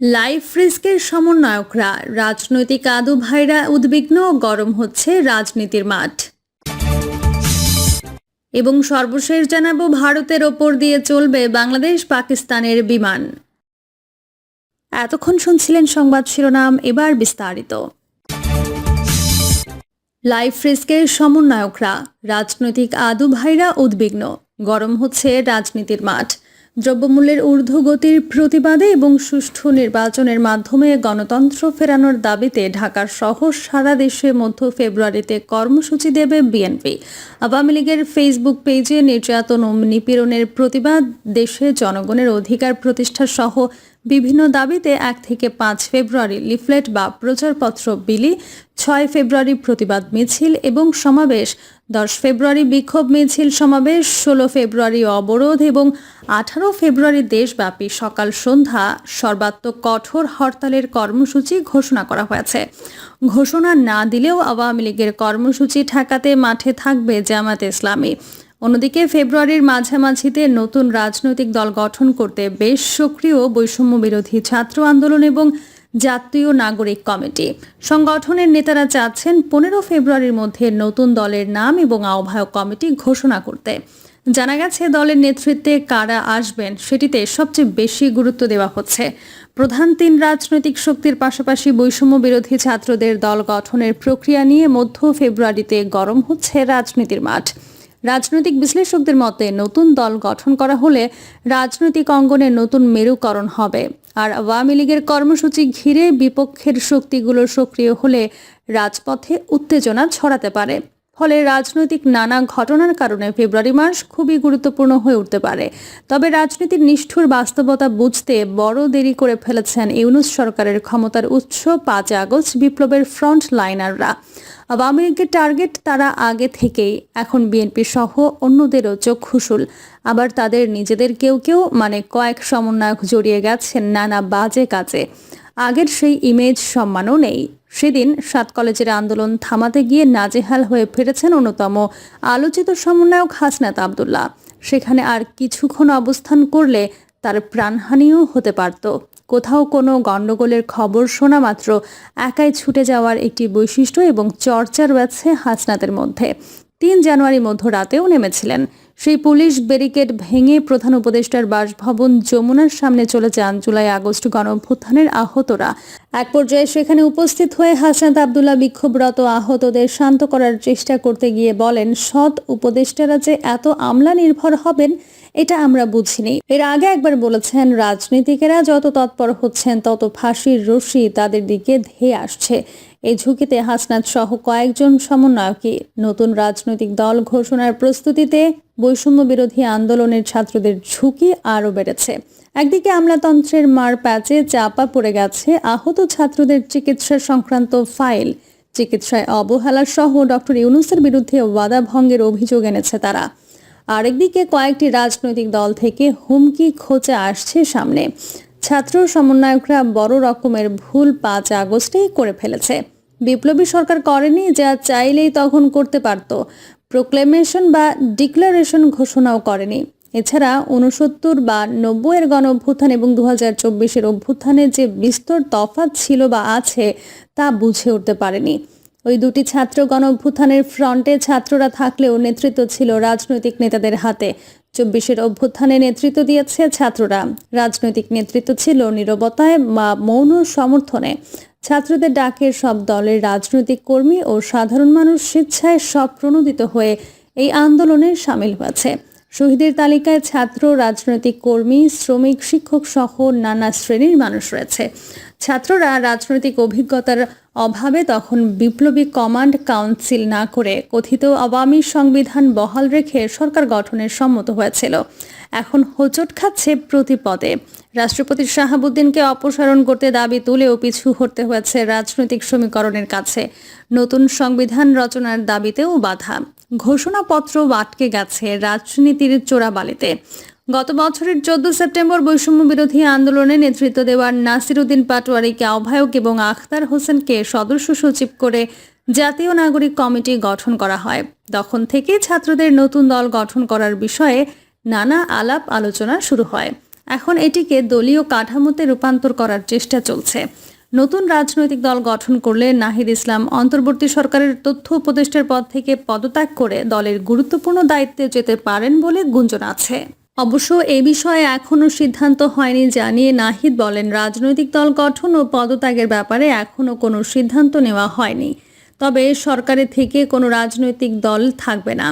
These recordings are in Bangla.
লাইফ রিস্কের সমন্বয়করা, রাজনৈতিক আদু ভাইরা উদ্বিগ্ন গরম হচ্ছে রাজনীতির মাঠ। এবং সর্বশেষ জানাব, ভারতের ওপর দিয়ে চলবে বাংলাদেশ পাকিস্তানের বিমান। এতক্ষণ শুনছিলেন সংবাদ শিরোনাম, এবার বিস্তারিত। লাইফ রিস্কের সমন্বয়করা, রাজনৈতিক আদু ভাইরা উদ্বিগ্ন, গরম হচ্ছে রাজনীতির মাঠ। দ্রব্যমূল্যের ঊর্ধ্বগতির প্রতিবাদে এবং সুষ্ঠু নির্বাচনের মাধ্যমে গণতন্ত্র ফেরানোর দাবিতে ঢাকার সহ সারা দেশে মধ্য ফেব্রুয়ারিতে কর্মসূচি দেবে বিএনপি। আওয়ামী লীগের ফেসবুক পেজে নির্যাতন ও নিপীড়নের প্রতিবাদ, দেশে জনগণের অধিকার প্রতিষ্ঠা সহ বিভিন্ন দাবিতে এক থেকে পাঁচ ফেব্রুয়ারি লিফলেট বা প্রচারপত্র, বিলি, ছয় ফেব্রুয়ারি প্রতিবাদ মিছিল এবং সমাবেশ দশ ফেব্রুয়ারি বিক্ষোভ মিছিল সমাবেশ, ষোলো ফেব্রুয়ারি অবরোধ এবং আঠারো ফেব্রুয়ারি দেশব্যাপী সকাল সন্ধ্যা সর্বাত্মক কঠোর হরতালের কর্মসূচি ঘোষণা করা হয়েছে। ঘোষণা না দিলেও আওয়ামী লীগের কর্মসূচি ঠেকাতে মাঠে থাকবে জামাত ইসলামী। অন্যদিকে ফেব্রুয়ারির মাঝামাঝিতে নতুন রাজনৈতিক দল গঠন করতে বেশ সক্রিয় বৈষম্য বিরোধী ছাত্র আন্দোলন এবং জাতীয় নাগরিক কমিটি। সংগঠনের নেতারা চাচ্ছেন পনেরো ফেব্রুয়ারির মধ্যে নতুন দলের নাম এবং আহ্বায়ক কমিটি ঘোষণা করতে। জানা গেছে, দলের নেতৃত্বে কারা আসবেন সেটিতে সবচেয়ে বেশি গুরুত্ব দেওয়া হচ্ছে। প্রধান তিন রাজনৈতিক শক্তির পাশাপাশি বৈষম্য বিরোধী ছাত্রদের দল গঠনের প্রক্রিয়া নিয়ে মধ্য ফেব্রুয়ারিতে গরম হচ্ছে রাজনীতির মাঠ। রাজনৈতিক বিশ্লেষকদের মতে নতুন দল গঠন করা হলে রাজনৈতিক অঙ্গনে নতুন মেরুকরণ হবে। আর আওয়ামী লীগের কর্মসূচি ঘিরে বিপক্ষের শক্তিগুলো সক্রিয় হলে রাজপথে উত্তেজনা ছড়াতে পারে। ফলে রাজনৈতিক নানা ঘটনার কারণে ফেব্রুয়ারি মাস খুবই গুরুত্বপূর্ণ হয়ে উঠতে পারে। তবে রাজনীতির নিষ্ঠুর বাস্তবতা বুঝতে বড় দেরি করে ফেলেছেন ইউনুস সরকারের ক্ষমতার উৎস পাঁচ আগস্ট বিপ্লবের ফ্রন্ট লাইনাররা আওয়ামী লীগের টার্গেট তারা আগে থেকেই, এখন বিএনপি সহ অন্যদেরও চক্ষুশুল আবার তাদের নিজেদের কেউ কেউ মানে কয়েক সমন্বয়ক জড়িয়ে গেছেন নানা বাজে কাজে। আগের সেই ইমেজ সম্মানও নেই। সেদিন সাত কলেজের আন্দোলন থামাতে গিয়ে নাজেহাল হয়ে ফিরেছেন অন্যতম আলোচিত সমন্বয়ক হাসনাত আবদুল্লাহ। সেখানে আর কিছুক্ষণ অবস্থান করলে তার প্রাণহানিও হতে পারত। কোথাও কোনো গণ্ডগোলের খবর শোনা মাত্র একাই ছুটে যাওয়ার একটি বৈশিষ্ট্য এবং চর্চা রয়েছে হাসনাতের মধ্যে। তিন জানুয়ারি মধ্যরাতেও নেমেছিলেন। সেই পুলিশ ব্যারিকেড ভেঙে প্রধান উপদেষ্টার বাসভবন যমুনার সামনে চলে যান জুলাই, আগস্ট গণভ্যুত্থানের আহতরা। এক পর্যায়ে সেখানে উপস্থিত হয়ে হাসনাত আবদুল্লাহ বিক্ষোভরত আহতদের শান্ত করার চেষ্টা করতে গিয়ে বলেন, সৎ উপদেষ্টারা যে এত আমলা নির্ভর হবেন এটা আমরা বুঝিনি। এর আগে একবার বলেছেন, রাজনীতিকেরা যত তৎপর হচ্ছেন, তত ফাঁসির রশি তাদের দিকে ধেয়ে আসছে। এই ঝুঁকিতে হাসনাত সহ কয়েকজন সমন্বয়কই নতুন রাজনৈতিক দল ঘোষণার প্রস্তুতিতে বৈষম্য বিরোধী আন্দোলনের ছাত্রদের ঝুঁকি আরও বেড়েছে। একদিকে আমলাতন্ত্রের মার প্যাচে চাপা পড়ে গেছে আহত ছাত্রদের চিকিৎসা সংক্রান্ত ফাইল। চিকিৎসায় অবহেলা সহ ডক্টর ইউনুসের বিরুদ্ধে ওয়াদা ভঙ্গের অভিযোগ এনেছে তারা। আরেকদিকে কয়েকটি রাজনৈতিক দল থেকে হুমকি খোঁচা আসছে সামনে। ছাত্র সমন্বয়করা বড় রকমের ভুল পাঁচ আগস্টেই করে ফেলেছে। বিপ্লবী সরকার করেনি যা চাইলেই তখন করতে পারত। প্রোক্লেমেশন বা ডিক্লারেশন ঘোষণাও করেনি। এছাড়া উনসত্তর বা নব্বইয়ের গণ অভ্যুত্থান এবং দু হাজার চব্বিশের অভ্যুত্থানে যে বিস্তর তফাৎ ছিল বা আছে তা বুঝে উঠতে পারেনি। ওই দুটি ছাত্র গণ অভ্যুত্থানের ফ্রন্টে ছাত্ররা থাকলেও নেতৃত্ব ছিল রাজনৈতিক নেতাদের হাতে। চব্বিশের অভ্যুত্থানে নেতৃত্ব দিয়েছে ছাত্ররা। রাজনৈতিক নেতৃত্ব ছিল নিরবতায় বা মৌন সমর্থনে। ছাত্রদের ডাকে সব দলের রাজনৈতিক কর্মী ও সাধারণ মানুষ স্বেচ্ছায় সব প্রণোদিত হয়ে এই আন্দোলনে সামিল হয়েছে। শহীদের তালিকায় ছাত্র, রাজনৈতিক কর্মী, শ্রমিক, শিক্ষক সহ নানা শ্রেণির মানুষ রয়েছে। ছাত্ররা রাজনৈতিক অভিজ্ঞতার অভাবে তখন বিপ্লবী কমান্ড কাউন্সিল না করে কথিত আওয়ামী সংবিধান বহাল রেখে সরকার গঠনের সম্মত হয়েছিল। এখন হোচট খাচ্ছে প্রতিপদে রাষ্ট্রপতি শাহাবুদ্দিনকে অপসারণ করতে দাবি তুলেও পিছু হতে হয়েছে রাজনৈতিক সমীকরণের কাছে। নতুন সংবিধান রচনার দাবিতেও বাধা। ঘোষণাপত্র আটকে গেছে রাজনীতির চোরাবালিতে। গত বছরের চোদ্দ সেপ্টেম্বর বৈষম্য বিরোধী আন্দোলনে নেতৃত্ব দেওয়ার নাসিরুদ্দিন পাটোয়ারিকে আহ্বায়ক এবং আখতার হোসেনকে সদস্য সচিব করে জাতীয় নাগরিক কমিটি গঠন করা হয়। তখন থেকে ছাত্রদের নতুন দল গঠন করার বিষয়ে নানা আলাপ আলোচনা শুরু হয়। এখন এটিকে দলীয় কাঠামোতে রূপান্তর করার চেষ্টা চলছে। নতুন রাজনৈতিক দল গঠন করলে নাহিদ ইসলাম অন্তর্বর্তী সরকারের তথ্য উপদেষ্টার পদ থেকে পদত্যাগ করে দলের গুরুত্বপূর্ণ দায়িত্বে যেতে পারেন বলে গুঞ্জন আছে। অবশ্য এ বিষয়ে এখনও সিদ্ধান্ত হয়নি জানিয়ে নাহিদ বলেন, রাজনৈতিক দল গঠন ও পদত্যাগের ব্যাপারে এখনও কোনো সিদ্ধান্ত নেওয়া হয়নি। তবে সরকারের থেকে কোনো রাজনৈতিক দল থাকবে না।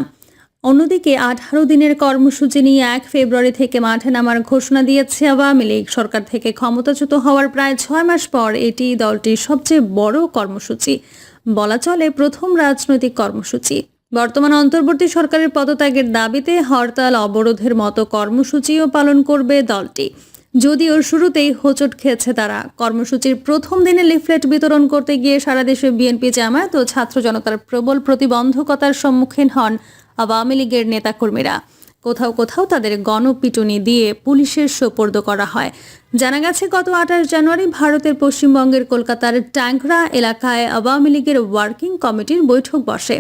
অন্যদিকে আঠারো দিনের কর্মসূচি নিয়ে এক ফেব্রুয়ারি থেকে মাঠে নামার ঘোষণা দিয়েছে আওয়ামী লীগ। সরকার থেকে ক্ষমতাচ্যুত হওয়ার প্রায় ছয় মাস পর এটি দলটির সবচেয়ে বড় কর্মসূচি। বলা চলে প্রথম রাজনৈতিক কর্মসূচি। বর্তমান অন্তর্বর্তী সরকারের পদত্যাগের দাবিতে হরতাল অবরোধের মতো কর্মসূচিও পালন করবে দলটি। যদিও শুরুতেই হোঁচট খেয়েছে তারা। কর্মসূচির প্রথম দিনে লিফলেট বিতরণ করতে গিয়ে সারা দেশে বিএনপি জামায়াত ও ছাত্র জনতার প্রবল প্রতিবন্ধকতার সম্মুখীন হন আওয়ামী লীগের নেতাকর্মীরা। কোথাও কোথাও তাদের গণপিটুনি দিয়ে পুলিশের সোপর্দ করা হয়। জানা গেছে, গত আঠাশ জানুয়ারি ভারতের পশ্চিমবঙ্গের কলকাতার ট্যাংরা এলাকায় আওয়ামী লীগের ওয়ার্কিং কমিটির বৈঠক বসে।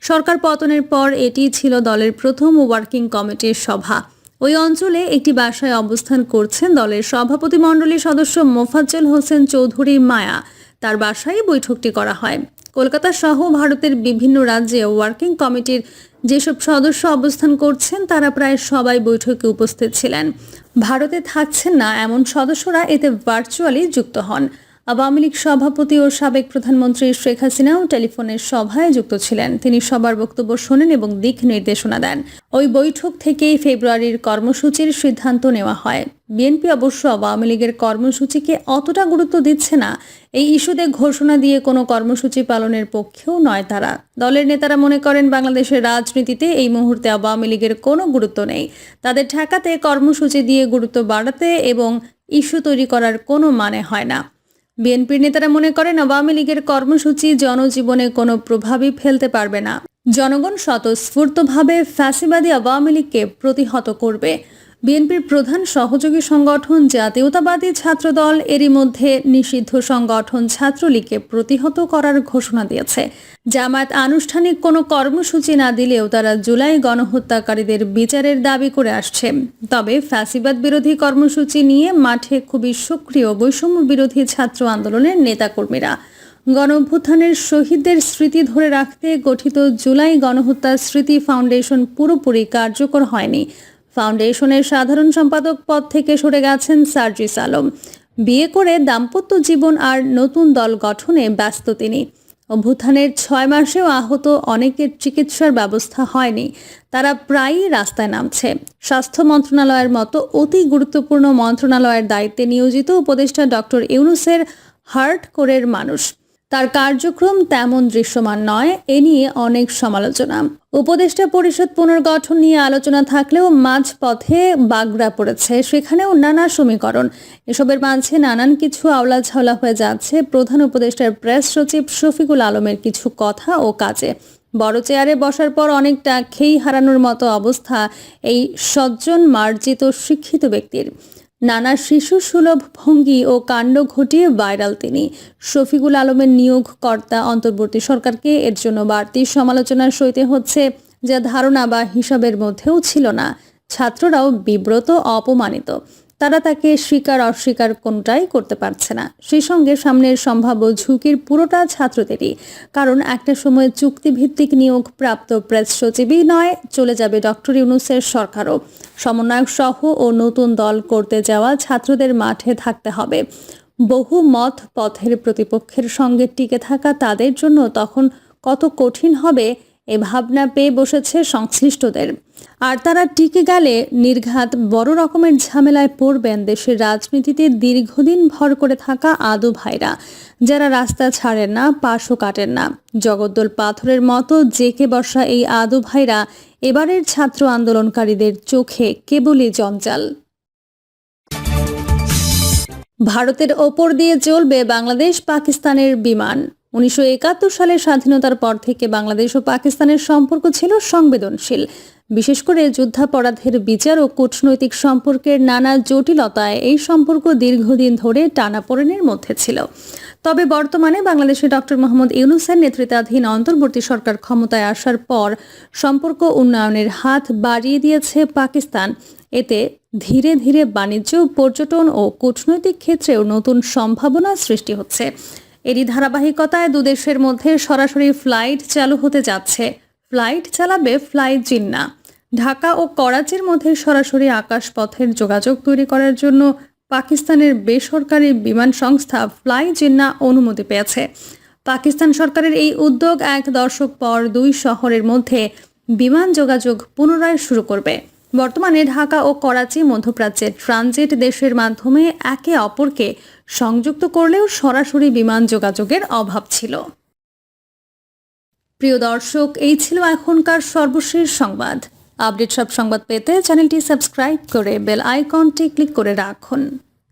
সরকার পতনের পর এটি ছিল দলের প্রথম ওয়ার্কিং কমিটির সভা। ওই অঞ্চলে একটি বাসায় অবস্থান করছেন দলের সভাপতি মণ্ডলীর সদস্য মোফাজ্জল হোসেন চৌধুরী মায়া। তার বাসায় বৈঠকটি করা হয়। কলকাতা সহ ভারতের বিভিন্ন রাজ্যে ওয়ার্কিং কমিটির যেসব সদস্য অবস্থান করছেন, তারা প্রায় সবাই বৈঠকে উপস্থিত ছিলেন। ভারতে থাকছেন না এমন সদস্যরা এতে ভার্চুয়ালি যুক্ত হন। আওয়ামী লীগ সভাপতি ও সাবেক প্রধানমন্ত্রী শেখ হাসিনাও টেলিফোনের সভায় যুক্ত ছিলেন। তিনি সবার বক্তব্য শোনেন এবং দিক নির্দেশনা দেন। ওই বৈঠক থেকেই ফেব্রুয়ারির কর্মসূচির সিদ্ধান্ত নেওয়া হয়। বিএনপি অবশ্য আওয়ামী লীগের কর্মসূচিকে অতটা গুরুত্ব দিচ্ছে না। এই ইস্যুতে ঘোষণা দিয়ে কোনো কর্মসূচি পালনের পক্ষেও নয় তারা। দলের নেতারা মনে করেন, বাংলাদেশের রাজনীতিতে এই মুহূর্তে আওয়ামী লীগের কোনো গুরুত্ব নেই। তাদের ঠেকাতে কর্মসূচি দিয়ে গুরুত্ব বাড়াতে এবং ইস্যু তৈরি করার কোনো মানে হয় না। বিএনপির নেতারা মনে করেন আওয়ামী লীগের কর্মসূচি জনজীবনে কোনো প্রভাবই ফেলতে পারবে না। জনগণ স্বতঃস্ফূর্তভাবে ফ্যাসিবাদী আওয়ামী লীগকে প্রতিহত করবে। বিএনপির প্রধান সহযোগী সংগঠন জাতীয়তাবাদী ছাত্রদল এরই মধ্যে নিষিদ্ধ সংগঠন ছাত্রলীগকে প্রতিহত করার ঘোষণা দিয়েছে। জামায়াত আনুষ্ঠানিক কোনো কর্মসূচি না দিলেও তারা জুলাই গণহত্যাকারীদের বিচারের দাবি করে আসছে। তবে ফ্যাসিবাদ বিরোধী কর্মসূচি নিয়ে মাঠে খুবই সক্রিয় বৈষম্য বিরোধী ছাত্র আন্দোলনের নেতাকর্মীরা। গণঅভ্যুত্থানের শহীদদের স্মৃতি ধরে রাখতে গঠিত জুলাই গণহত্যা স্মৃতি ফাউন্ডেশন পুরোপুরি কার্যকর হয়নি। ফাউন্ডেশনের সাধারণ সম্পাদক পদ থেকে সরে গেছেন সার্জিস আলম। বিয়ে করে দাম্পত্য জীবন আর নতুন দল গঠনে ব্যস্ত তিনি। অভ্যুত্থানের ছয় মাসেও আহত অনেকের চিকিৎসার ব্যবস্থা হয়নি। তারা প্রায়ই রাস্তায় নামছে। স্বাস্থ্য মন্ত্রণালয়ের মতো অতি গুরুত্বপূর্ণ মন্ত্রণালয়ের দায়িত্বে নিয়োজিত উপদেষ্টা ডক্টর ইউনুসের হার্ট কোরের মানুষ। তার কার্যক্রম তেমন দৃশ্যমান নয়, এ নিয়ে অনেক সমালোচনা। উপদেষ্টা পরিষদ পুনর্গঠন নিয়ে আলোচনা থাকলেও মাঝপথে বাগড়া পড়েছে, সেখানেও নানা সমীকরণ। এসবের মাঝে নানান কিছু আওলা ঝাওলা হয়ে যাচ্ছে প্রধান উপদেষ্টার প্রেস সচিব শফিকুল আলমের কিছু কথা ও কাজে। বড় চেয়ারে বসার পর অনেকটা খেই হারানোর মতো অবস্থা এই সজ্জন মার্জিত শিক্ষিত ব্যক্তির। নানা শিশু সুলভ ভঙ্গি ও কাণ্ড ঘটিয়ে ভাইরাল তিনি। শফিকুল আলমের নিয়োগ কর্তা অন্তর্বর্তী সরকারকে এর জন্য বাড়তি সমালোচনার সইতে হচ্ছে যা ধারণা বা হিসাবের মধ্যেও ছিল না। ছাত্ররাও বিব্রত অপমানিত। তারা তাকে স্বীকার অস্বীকার কোনটাই করতে পারছে না। সেই সঙ্গে সামনের সম্ভাব্য ঝুঁকির পুরোটা ছাত্রদেরই। কারণ একটা সময় চুক্তিভিত্তিক নিয়োগ প্রাপ্ত প্রেস সচিবই নয়, চলে যাবে ডক্টর ইউনুসের সরকারও। সমন্বয়ক সহ ও নতুন দল করতে যাওয়া ছাত্রদের মাঠে থাকতে হবে। বহু মত পথের প্রতিপক্ষের সঙ্গে টিকে থাকা তাদের জন্য তখন কত কঠিন হবে এ ভাবনা পেয়ে বসেছে সংশ্লিষ্টদের। আর তারা টিকে গেলে নির্ঘাত বড় রকমের ঝামেলায় পড়বেন দেশের রাজনীতিতে দীর্ঘদিন ভর করে থাকা আদু ভাইরা, যারা রাস্তা ছাড়েন না, পাশও কাটেন না। জগদ্দল পাথরের মতো জেকে বসা এই আদু ভাইরা এবারের ছাত্র আন্দোলনকারীদের চোখে কেবলই জঞ্জাল। ভারতের ওপর দিয়ে চলবে বাংলাদেশ পাকিস্তানের বিমান। উনিশশো সালের স্বাধীনতার পর থেকে বাংলাদেশ ও পাকিস্তানের সম্পর্ক ছিল সংবেদনশীল। বিশেষ করে যুদ্ধাপরাধের বিচার ও কূটনৈতিক সম্পর্কের নানা জটিলতায় এই সম্পর্ক দীর্ঘদিন ধরে টানাপোড়েনের মধ্যে ছিল। তবে বর্তমানে বাংলাদেশে ডক্টর মোহাম্মদ ইউনুসের নেতৃত্বাধীন অন্তর্বর্তী সরকার ক্ষমতায় আসার পর সম্পর্ক উন্নয়নের হাত বাড়িয়ে দিয়েছে পাকিস্তান। এতে ধীরে ধীরে বাণিজ্য, পর্যটন ও কূটনৈতিক ক্ষেত্রেও নতুন সম্ভাবনা সৃষ্টি হচ্ছে। এরই ধারাবাহিকতায় দুদেশের মধ্যে সরাসরি ফ্লাইট চালু হতে যাচ্ছে। ফ্লাইট চালাবে ফ্লাই জিন্না। ঢাকা ও করাচির মধ্যে সরাসরি আকাশপথের যোগাযোগ তৈরি করার জন্য পাকিস্তানের বেসরকারি বিমান সংস্থা ফ্লাই জিন্না অনুমতি পেয়েছে। পাকিস্তান সরকারের এই উদ্যোগ এক দশক পর দুই শহরের মধ্যে বিমান যোগাযোগ পুনরায় শুরু করবে। বর্তমানে ঢাকা ও করাচি মধ্যপ্রাচ্যের ট্রানজিট দেশের মাধ্যমে একে অপরকে সংযুক্ত করলেও সরাসরি বিমান যোগাযোগের অভাব ছিল। প্রিয় দর্শক, এই ছিল এখনকার সর্বশেষ সংবাদ। আপডেট সব সংবাদ পেতে চ্যানেলটি সাবস্ক্রাইব করে বেল আইকনটি ক্লিক করে রাখুন।